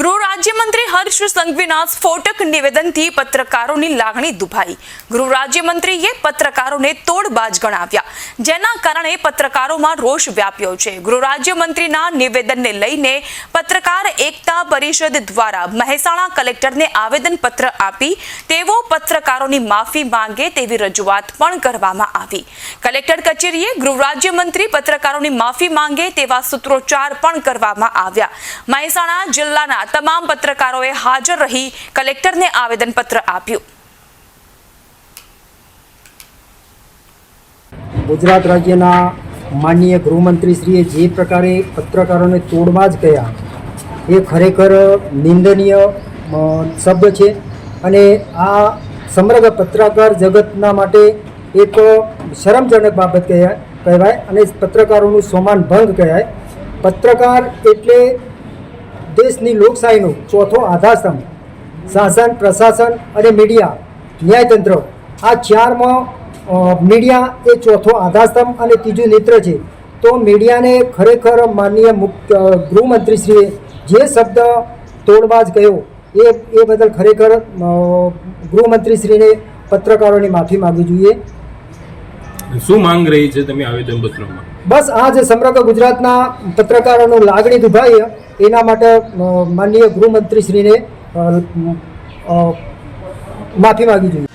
ગૃહ રાજ્યમંત્રી હર્ષ સંઘવીના સ્ફોટક નિવેદનથી પત્રકારોની લાગણી દુભાઈ. ગૃહ રાજ્યમંત્રીએ પત્રકારોને તોડબાજ ગણાવ્યા. જેના કારણે પત્રકારોમાં રોષ વ્યાપ્યો છે. ગૃહ રાજ્યમંત્રીના નિવેદનને લઈને પત્રકાર એકતા પરિષદ દ્વારા મહેસાણા કલેક્ટરને આવેદનપત્ર આપી તેઓ પત્રકારોની માફી માંગે તેવી રજૂઆત પણ કરવામાં આવી. કલેક્ટર કચેરીએ ગૃહ રાજ્યમંત્રી પત્રકારોની માફી માંગે તેવા સૂત્રોચ્ચાર પણ કરવામાં આવ્યા. મહેસાણા જિલ્લાના તમામ પત્રકારોએ હાજર રહી કલેક્ટરને આવેદનપત્ર આપ્યું. ગુજરાત રાજ્યના માનનીય ગૃહમંત્રીશ્રીએ જે પ્રકારે પત્રકારોને તોડવા જ કહ્યા એ ખરેખર નિંદનીય શબ્દ છે. અને આ સમગ્ર પત્રકાર જગતના માટે એક શરમજનક બાબત કહેવાય અને પત્રકારોનું સોમાન ભંગ કહેવાય. પત્રકાર એટલે દેશની લોકશાહીનો ચોથો આધારસ્તંભ. શાસન, પ્રશાસન અને મીડિયા, ન્યાયતંત્ર. આ ચારમાં મીડિયા એ ચોથો આધારસ્તંભ અને ત્રીજું નેત્ર છે. તો મીડિયાને ખરેખર માનનીય ગૃહમંત્રીશ્રીએ જે શબ્દ તોડબાજ ગયો એ એ બદલ ખરેખર ગૃહમંત્રીશ્રીને પત્રકારોની માફી માગવી જોઈએ. શું માંગ રહી છે તમે આવેદન પત્રમાં? બસ આ જે સમગ્ર ગુજરાતના પત્રકારોનું લાગણી દુભાઈ એના માટે માનનીય ગૃહમંત્રીશ્રીને માફી માગી જોઈએ.